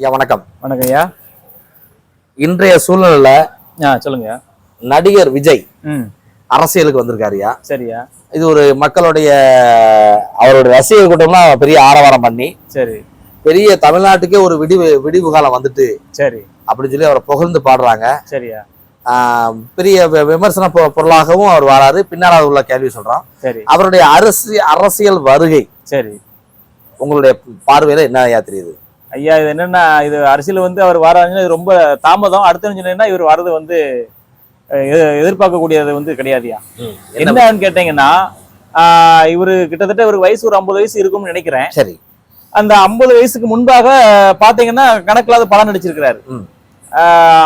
ஐயா வணக்கம். வணக்கம் ஐயா. இன்றைய சூழ்நிலையில சொல்லுங்க நடிகர் விஜய் அரசியலுக்கு வந்திருக்காருயா சரியா இது ஒரு மக்களுடைய அவருடைய ரசிகர் கூட்டம்லாம் பெரிய ஆரவாரம் பண்ணி சரி. பெரிய தமிழ்நாட்டுக்கே ஒரு விடிவு விடிவு காலம் வந்துட்டு சரி. அப்படின்னு சொல்லி அவரை புகழ்ந்து பாடுறாங்க. சரியா பெரிய விமர்சன பொருளாகவும் அவர் வராரு. பின்னால் உள்ள கேள்வி சொல்றான் சரி. அவருடைய அரசு அரசியல் வருகை சரி. உங்களுடைய பார்வையில என்ன ஐயா தெரியுது? ஐயா இது என்னன்னா இது அரசியல் வந்து அவர் வராங்கன்னா இது ரொம்ப தாமதம். அடுத்த சொன்னீங்கன்னா இவர் வர்றது வந்து எதிர்பார்க்கக்கூடியது வந்து கிடையாதுயா என்ன என்னன்னு கேட்டீங்கன்னா ஆஹ், இவரு கிட்டத்தட்ட ஒரு வயசு ஒரு ஐம்பது வயசு இருக்கும்னு நினைக்கிறேன். சரி. அந்த ஐம்பது வயசுக்கு முன்பாக பாத்தீங்கன்னா கணக்கில்லாத படம் நடிச்சிருக்கிறாரு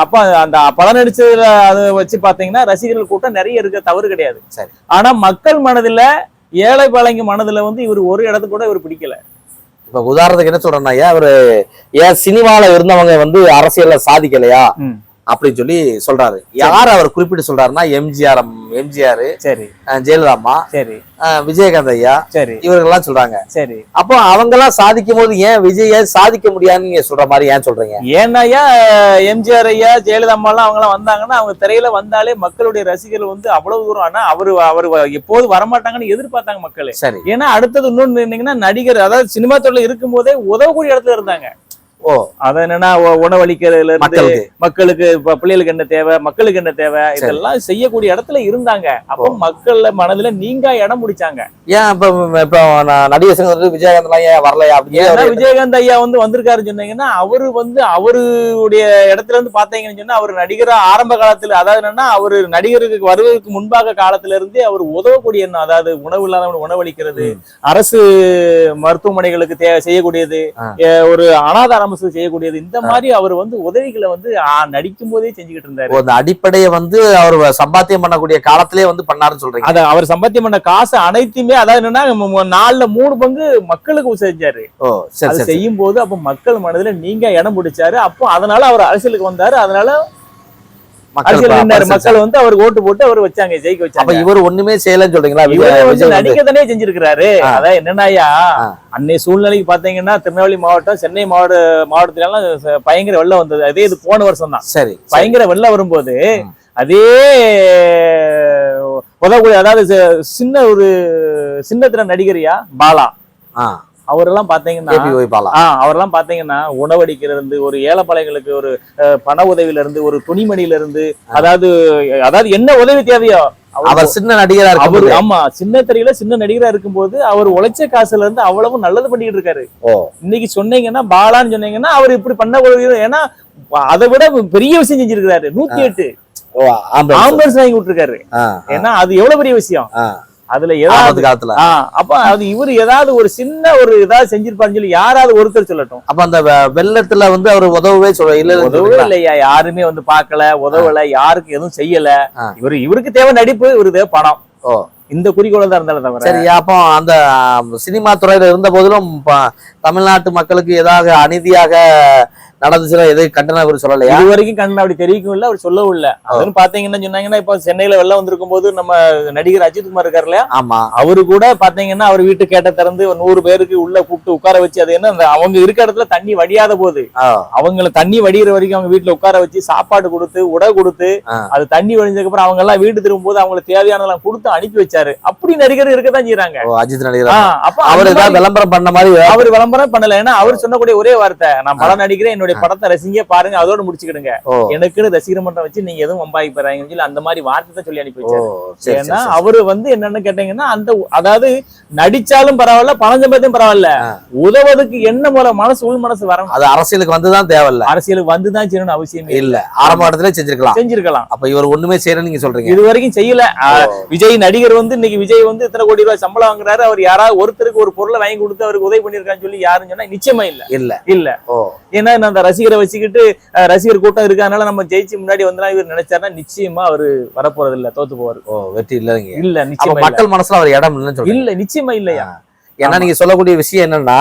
அப்ப அந்த படம் நடிச்சதுல அதை வச்சு பாத்தீங்கன்னா ரசிகர்கள் கூட்டம் நிறைய இருக்க தவறு கிடையாது. சரி. ஆனா மக்கள் மனதுல ஏழை பாளைங்க மனதுல வந்து இவர் ஒரு இடத்து கூட இவர் பிடிக்கல. இப்ப உதாரணத்துக்கு என்ன சொல்றேன்னா ஐயா ஒரு ஏன் சினிமாவில் இருந்தவங்க வந்து அரசியல்ல சாதிக்கலையா? அப்படின்னு சொல்லி சொல்றாரு. யார் அவர் குறிப்பிட்டு சொல்றாருன்னா எம்ஜிஆர் எம்ஜிஆர் சரி. ஜெயலலிதா அம்மா சரி. விஜயகாந்த் ஐயா சரி. இவர்கள்லாம் சொல்றாங்க. சரி. அப்போ அவங்க எல்லாம் சாதிக்கும் போது ஏன் விஜய் சாதிக்க முடியாதுன்னு நீங்க சொல்ற மாதிரி ஏன் சொல்றீங்க? ஏன்னாயா எம்ஜிஆர் ஐயா ஜெயலலிதா அம்மாலாம் அவங்க எல்லாம் வந்தாங்கன்னா அவங்க திரையில வந்தாலே மக்களுடைய ரசிகர்கள் வந்து அவ்வளவு தூரம் ஆனா அவரு அவரு எப்போது வரமாட்டாங்கன்னு எதிர்பார்த்தாங்க மக்கள். சரி. ஏன்னா அடுத்தது இன்னொன்னு நடிகர் அதாவது சினிமா துறையில இருக்கும் போதே உதவக்கூடிய இடத்துல இருந்தாங்க. ஓ. அத என்னன்னா உணவளிக்கிறதுல இருந்து மக்களுக்கு. பிள்ளைகளுக்கு என்ன தேவை மக்களுக்கு என்ன தேவை இதெல்லாம் செய்யக்கூடிய இடத்துல இருந்தாங்க. அப்போ மக்கள் மனதுல நீங்க இடம் முடிச்சாங்க ஏன் இப்ப நடிகர் சங்கம் வந்து விஜயகாந்த் ஏன் வரலையா அப்படின்னு விஜயகாந்த் ஐயா வந்து வந்திருக்காருன்னு சொன்னீங்கன்னா அவரு வந்து அவருடைய இடத்துல இருந்து பாத்தீங்கன்னு சொன்னா அவர் நடிகரா ஆரம்ப காலத்துல அதாவது என்னன்னா அவரு நடிகருக்கு வருவதற்கு முன்பாக காலத்துல இருந்தே அவர் உதவக்கூடிய எண்ணம் அதாவது உணவு இல்லாதவன் உணவளிக்கிறது. அரசு மருத்துவமனைகளுக்கு தே செய்யக்கூடியது ஒரு அனாதார அமைச்சு செய்யக்கூடியது. இந்த மாதிரி அவர் வந்து உதவிகளை வந்து நடிக்கும் போதே செஞ்சுக்கிட்டு இருந்தாரு. அந்த அடிப்படையை வந்து அவர் சம்பாத்தியம் பண்ணக்கூடிய காலத்திலே வந்து பண்ணாருன்னு சொல்றீங்க. அத அவர் சம்பாத்தியம் பண்ண காசு அனைத்துமே அதாவது என்னன்னா நாலுல மூணு பங்கு மக்களுக்கு செஞ்சாரு. செய்யும் போது அப்ப மக்கள் மனதுல நீங்க இடம் பிடிச்சாரு. அப்போ அதனால அவர் அரசியலுக்கு வந்தாரு. அதனால அரசியல் மக்கள் வந்து அவர் ஓட்டு போட்டு அவர் வச்சாங்க ஜெயிக்க வச்சாங்க இவர் ஒண்ணுமே செய்யலன்னு சொல்றீங்களா இவர் விஜய் வந்து விஜய் வந்து நடிக்க தானே செஞ்சிருக்கிறாரு. அதான் என்னன்னாயா. அன்னை சூழ்நிலைக்கு பாத்தீங்கன்னா திருநெல்வேலி மாவட்டம் சென்னை மாவட்ட மாவட்டத்துல எல்லாம் ச- பயங்கர வெள்ளம் வந்தது அதே இது போன வருஷம் தான் சரி. பயங்கர வெள்ளம் வரும்போது. அதே உதவக்கூடிய அதாவது சின்ன ஒரு சின்னத்திர நடிகரியா பாலா அவரெல்லாம் ஆ அவரெல்லாம் பாத்தீங்கன்னா உணவடிக்கிறது இருந்து ஒரு ஏழைப்பாளையங்களுக்கு ஒரு பண உதவியில இருந்து ஒரு துணிமணியில இருந்து அதாவது அதாவது என்ன உதவி தேவையோ அவர் சின்ன நடிகரா அவரு ஆமா சின்ன திரையில சின்ன நடிகரா இருக்கும்போது அவர் உழைச்ச காசுல இருந்து அவ்வளவு நல்லது பண்ணிட்டு இருக்காரு. இன்னைக்கு சொன்னீங்கன்னா பாலான்னு சொன்னீங்கன்னா அவர் இப்படி பண்ண ஏன்னா அதை விட பெரிய விஷயம் செஞ்சிருக்காரு நூத்தி எட்டு ஆம்புலன்ஸ். வாங்கி விட்டுருக்காரு. ஏன்னா அது எவ்வளவு பெரிய விஷயம். அதுல ஏதாவது காலத்துல. அப்ப அது இவர் ஏதாவது ஒரு சின்ன ஒரு ஏதாவது செஞ்சிருப்பாருன்னு சொல்லி யாராவது ஒருத்தர் சொல்லட்டும். அப்ப அந்த வெள்ளத்துல வந்து அவர் உதவவே சொல்ல இல்ல உதவவே இல்லையா? யாருமே வந்து பார்க்கல உதவல யாருக்கு எதுவும் செய்யல. இவரு இவருக்கு தேவை நடிப்பு இவருக்கு தேவை பணம் ஓ. இந்த குறிக்கோளம் தான் இருந்தாலும் தவிர. சரி அப்போ அந்த சினிமா துறையில இருந்த போதிலும் தமிழ்நாட்டு மக்களுக்கு ஏதாவது அநீதியாக நடந்துச்சுன்னா எதுவும் கண்டனம் இவர் சொல்லலையா? இது வரைக்கும் கண்ணு அப்படி தெரிவிக்கவும் இல்ல அவர் சொல்லவும் இல்ல. அதுன்னு பாத்தீங்கன்னா சொன்னாங்கன்னா இப்ப சென்னையில வெள்ளம் வந்திருக்கும் போது நம்ம நடிகர் அஜித் குமார் இருக்காரு இல்லையா? ஆமா. அவரு கூட பாத்தீங்கன்னா அவர் வீட்டு கேட்ட திறந்து நூறு பேருக்கு உள்ள கூப்பிட்டு உட்கார வச்சு அது என்ன அவங்க இருக்க இடத்துல தண்ணி வடியாத போது அவங்கள தண்ணி வடிகிற வரைக்கும் அவங்க வீட்டுல உட்கார வச்சு சாப்பாடு கொடுத்து உடை கொடுத்து. அது தண்ணி வடிஞ்சதுக்கு அப்புறம் அவங்க எல்லாம் வீடு திரும்பும் போது அவங்களுக்கு தேவையானதெல்லாம் கொடுத்து அனுப்பி வச்சாரு. அப்படி நடிகர் இருக்கத்தான் செய்யறாங்க அஜித் நடிகர்? அப்ப அவர் விளம்பரம் பண்ண மாதிரி அவர் விளம்பரம் பண்ணல. ஏன்னா அவர் சொன்னக்கூடிய ஒரே வார்த்தை நான் படம் நடிக்கிறேன் என்னுடைய படத்தை ரசிங்க பாருங்க அதோட முடிச்சுக்கிடுங்க. எனக்குன்னு ரசிகர் மன்றம் வச்சு நீங்க எதுவும் வம்பாய் போறாங்கன்னு சொல்லி அந்த மாதிரி வார்த்தை சொல்லி அனுப்பி வச்சாரு. சரி, ஏன்னா. அவரு வந்து என்னன்னு கேட்டீங்கன்னா அந்த அதாவது நடிச்சாலும் பரவாயில்ல பணம் சம்பாத்தியம் பரவாயில்ல. ஆ. உதவுறதுக்கு என்ன முறை மனசு உள் மனசு வரணும் அது அரசியலுக்கு வந்துதான் தேவையில்ல. அரசியலுக்கு வந்துதான் செய்யணும்னு அவசியமே இல்ல. ஆரம்ப இடத்துல செஞ்சிருக்கலாம். செஞ்சிருக்கலாம். அப்ப இவர் ஒண்ணுமே செய்யறேன்னு நீங்க சொல்றீங்க. இது வரைக்கும் செய்யல விஜய் நடிகர் வந்து இன்னைக்கு விஜய் வந்து இத்தனை கோடி ரூபாய் சம்பளம் வாங்குறாரு. அவர் யாராவது ஒருத்தருக்கு ஒரு பொருளை வாங்கி கொடுத்து அவருக்கு உதவி பண்ணிருக்கான்னு சொல்லி யாருன்னு சொன்னா நிச்சயமா இல்ல. இல்ல. இல்ல. ஏன்னா அந்த ரசிகரை வச்சுக்கிட்டு ரசிகர் கூட்டம் இருக்கறதுனால நம்ம ஜெயிச்சு முன்னாடி வந்தா இவர் நினைச்சாருன்னா நிச்சயமா அவரு வரப்போறது இல்ல தோத்து போவாரு. ஓ வெற்றி இல்லைங்க இல்ல அப்ப நிச்சயமா இல்ல. மக்கள் மனசுல அவர் இடம் இல்லைன்னு இல்ல நிச்சயமா இல்லையா? ஏன்னா நீங்க சொல்லக்கூடிய விஷயம் என்னன்னா.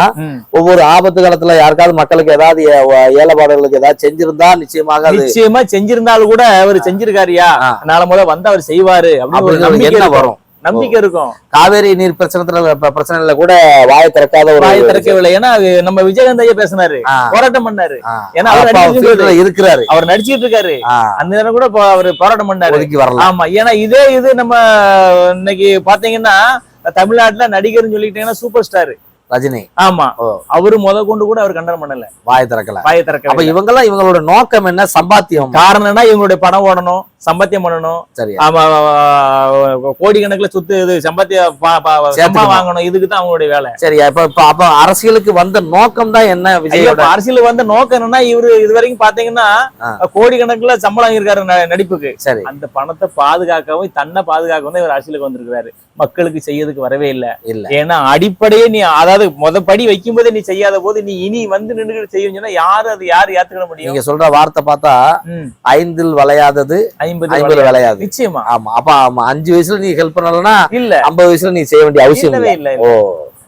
ஒவ்வொரு ஆபத்து காலத்துல யாருக்காவது மக்களுக்கு ஏதாவது ஏ- ஏழைப்பாடுகளுக்கு ஏதாவது செஞ்சிருந்தா நிச்சயமாக நிச்சயமா செஞ்சிருந்தாலும் கூட அவர் செஞ்சிருக்காருயா. நாளை முத வந்து அவர் செய்வாரு அப்படின்னு என்ன. வரும்? நம்பிக்கை இருக்கும். காவேரி நீர் பிரச்சனை பிரச்சனைல கூட வாயை திறக்காத ஒரு வாயை திறக்கவில்லை. ஏன்னா அது நம்ம விஜயகாந்த் ஐயா பேசினாரு. போராட்டம் பண்ணாரு. ஏன்னா அவர் இருக்கிறாரு. அவர் நடிச்சிட்டு இருக்காரு. அந்த நேரம் கூட அவரு போராட்டம் பண்ணாரு. ஆமா. ஏன்னா இதே இது நம்ம இன்னைக்கு பாத்தீங்கன்னா தமிழ்நாட்டுல நடிகர்னு சொல்லிட்டீங்கன்னா சூப்பர் ஸ்டார். ரஜினி. ஆமா. அவரு முத கொண்டு கூட அவர் கண்டனம் பண்ணல. வாயை திறக்கல. வாயை அப்ப திறக்க இவங்கெல்லாம் இவங்களோட நோக்கம் என்ன? சம்பாத்தியம். காரணம்னா இவங்களுடைய பணம் ஓடணும். சம்பாத்தியம் பண்ணணும். சரி கோடிக்கணக்குல சொத்து இது சம்பாத்திய ப- ப- சம்பா சேர்த்துக்கணும். வாங்கணும். இதுக்கு தான் அவங்களுடைய வேலை. சரி இப்ப அப்ப அரசியலுக்கு வந்த நோக்கம் தான் என்ன ஐயா, விஜயோட? இப்ப அரசியல் வந்த நோக்கம் என்னன்னா இவரு இது வரைக்கும் பாத்தீங்கன்னா. கோடிக்கணக்குல சம்பளம் இருக்காரு நடிப்புக்கு. சரி. அந்த பணத்தை பாதுகாக்கவும் தன்னை பாதுகாக்கவும் தான் இவர் அரசியலுக்கு வந்திருக்கிறாரு. மக்களுக்கு செய்யறதுக்கு வரவே இல்ல. இல்ல. ஏன்னா அடிப்படையே நீ அதாவது முத படி வைக்கும் போதே நீ செய்யாத போது நீ இனி வந்து நின்று செய்யும் சொன்னா யாரு அது யாரு ஏத்துக்கிட முடியும்? நீங்க சொல்ற வார்த்தை பார்த்தா ஐந்தில் விளையாதது ஐம்பது ஐம்பது வளையாது. நிச்சயமா. ஆமா அப்ப ஆமா, அஞ்சு வயசுல நீ ஹெல்ப் பண்ணலன்னா இல்ல. ஐம்பது வயசுல நீ செய்ய வேண்டிய அவசியம் இல்ல. இல்ல ஓ.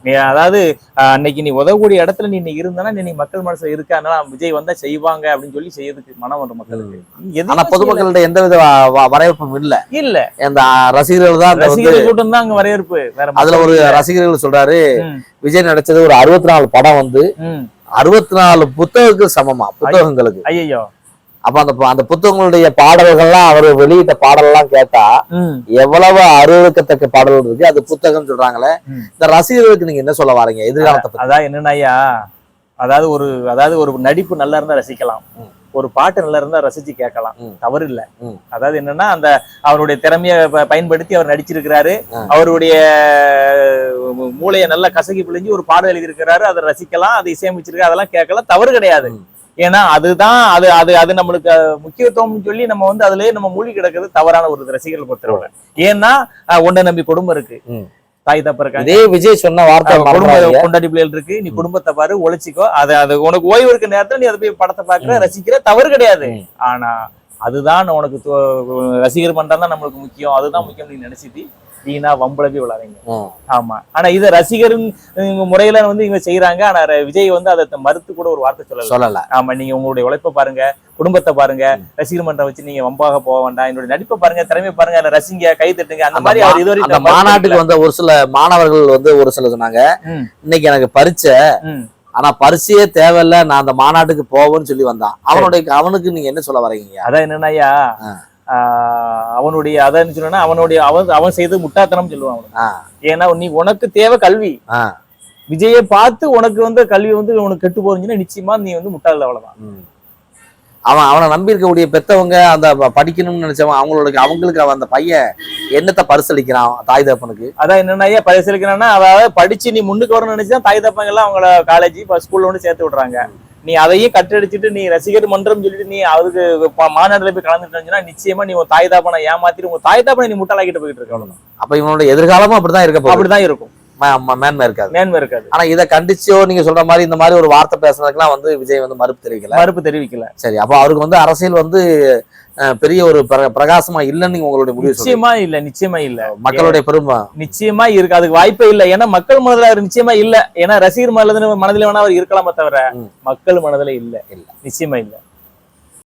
நீ அதாவது அன்னைக்கு நீ உதவக்கூடிய இடத்துல நீ இன்னைக்கு இருந்தானா நீ மக்கள் மனசுல இருக்க அதனால விஜய் வந்தா செய்வாங்க அப்படின்னு சொல்லி செய்யறதுக்கு மனம் வரும் மக்களுக்கு. ஆனா பொதுமக்கள்கிட்ட எந்த வித வரவேற்பும் இல்ல. இல்ல. அந்த ரசிகர்கள் தான் ரசிகர்கள் கூட்டம் தான் அங்க வரவேற்பு. வேற அதுல ஒரு. ரசிகர்கள் சொல்றாரு விஜய் நடிச்சது ஒரு அறுபத்தி நாலு படம் வந்து. அறுபத்தி நாலு புத்தகத்துக்கு சமமா புத்தகங்களுக்கு. ஐயையோ. அப்ப அந்த அந்த புத்தகங்களுடைய பாடல்கள்லாம் அவர் வெளியிட்ட பாடல்லாம் கேட்டா. எவ்வளவு அருவருக்கத்தக்க பாடல்கள் இருக்கு அது புத்தகம் சொல்றாங்களே. இந்த ரசிகர்களுக்கு நீங்க என்ன சொல்ல வாரீங்க எதிர்காலத்தை அதான் என்னன்னா ஐயா அதாவது ஒரு அதாவது ஒரு நடிப்பு நல்லா இருந்தா ரசிக்கலாம். ஒரு பாட்டு நல்லா இருந்தா ரசிச்சு கேட்கலாம். தவறு இல்ல. அதாவது என்னன்னா அந்த அவருடைய திறமைய பயன்படுத்தி அவர் நடிச்சிருக்கிறாரு. அவருடைய மூளையை நல்லா கசக்கி பிழிஞ்சு ஒரு பாடல் எழுதியிருக்கிறாரு அதை ரசிக்கலாம் அதை இசையமைச்சிருக்காரு அதெல்லாம் கேட்கலாம் தவறு கிடையாது. ஏன்னா அதுதான் அது அது அது நம்மளுக்கு அஹ், முக்கியத்துவம் சொல்லி நம்ம வந்து அதுலயே நம்ம மூழ்கி கிடக்கிறது தவறான ஒரு ரசிகர்கள் பொறுத்தவரை. ஏன்னா உன்னை நம்பி குடும்பம் இருக்கு. தாய் தப்ப இருக்காங்க. இதே விஜய் சொன்ன வார்த்தை குடும்ப. கொண்டாடி பிள்ளைகள் இருக்கு. நீ குடும்பத்தை பாரு ஒழிச்சிக்கோ. அது அது உனக்கு ஓய்வு இருக்க நேரத்துல நீ அதை போய் படத்தை பாக்குற ரசிக்கிற தவறு கிடையாது. ஆனா அதுதான் உனக்கு ரசிகர் பண்றது தான் நம்மளுக்கு முக்கியம். அதுதான் முக்கியம் நீ நினைச்சிட்டு. வீணா வம்பளவே விளாதீங்க ம். ஆமா. ஆனா இத ரசிகரின் முறையில வந்து இவங்க செய்யறாங்க ஆனா விஜய் வந்து அதை மறுத்து கூட ஒரு வார்த்தை சொல்லல. சொல்லல. ஆமா நீங்க உங்களுடைய உழைப்பை பாருங்க குடும்பத்தை பாருங்க ரசிகர் மன்றம் வச்சு நீங்க வம்பாக போக வேண்டாம். என்னுடைய நடிப்பை பாருங்க திறமை பாருங்க அதுல ரசிங்க கை தட்டுங்க. அந்த மாதிரி அவர் இதுவரை அந்த மாநாட்டுக்கு வந்த ஒரு சில மாணவர்கள் வந்து ஒரு சில சொன்னாங்க. இன்னைக்கு எனக்கு பரீட்சை ம். ஆனா பரிசையே தேவையில்ல நான் அந்த மாநாட்டுக்கு போவேன்னு சொல்லி வந்தான். அவனுடைய அவனுக்கு நீங்க என்ன சொல்ல வரீங்க? அதான். ஆஹ் அவனுடைய அதான் சொன்னா அவனுடைய அவன் அவன் செய்தது முட்டாத்தனம் சொல்லுவான் ஏன்னா நீ உனக்கு தேவை கல்வி. விஜயை பார்த்து உனக்கு வந்து கல்வி வந்து உனக்கு கெட்டு போறீங்கன்னா நிச்சயமா நீ வந்து முட்டாள் அவ்வளவுதான். அவன் அவனை நம்பி இருக்கக்கூடிய பெத்தவங்க அந்த படிக்கணும்னு நினைச்சவன் அவங்களுக்கு அவங்களுக்கு அவன் அந்த பையன் என்னத்தை பரிசளிக்கிறான் தாய் தகப்பனுக்கு? அதான் என்னன்னா பரிசீலிக்கிறான்னா அதாவது படிச்சு நீ முன்னுக்கு வரணும்னு நினைச்சா தாய் தப்பங்க எல்லாம் அவங்கள காலேஜ் ஸ்கூல்ல வந்து சேர்த்து விடுறாங்க. நீ அதையும் கட்டடிச்சிட்டு நீ ரசிகர் மன்றம் சொல்லிட்டு நீ அதுக்கு மாநாடுல போய் கலந்துட்டு நிச்சயமா நீ உன் தாய் தாப்பனை ஏமாத்திட்டு உன் தாய் தாப்பனை நீ முட்டாளாக்கிட்டு போயிட்டு இருக்க அவ்வளவுதான். அப்ப இவனோட எதிர்காலமும் அப்படிதான் இருக்க அப்படிதான் இருக்கும் மேன்மை இருக்காது. மேன்மை இருக்காது. ஆனா இதை கண்டிச்சோ நீங்க சொல்ற மாதிரி இந்த மாதிரி ஒரு வார்த்தை பேசுனதுக்கெல்லாம் வந்து விஜய் வந்து மறுப்பு தெரிவிக்கல. மறுப்பு தெரிவிக்கல. சரி அப்ப அவருக்கு வந்து அரசியல் வந்து பெரிய ஒரு பிர- பிரகாசமா இல்லைன்னு உங்களுடைய முடிவு. நிச்சயமா இல்ல நிச்சயமா இல்ல. மக்களுடைய பெருமை. நிச்சயமா இருக்கு. அதுக்கு வாய்ப்பே இல்ல. ஏன்னா மக்கள் மனதுல அவர் நிச்சயமா இல்ல. ஏன்னா ரசிகர் மனதுல மனதில வேணா அவர் இருக்கலாமே தவிர. மக்கள் மனதுல இல்ல. இல்ல. நிச்சயமா இல்ல.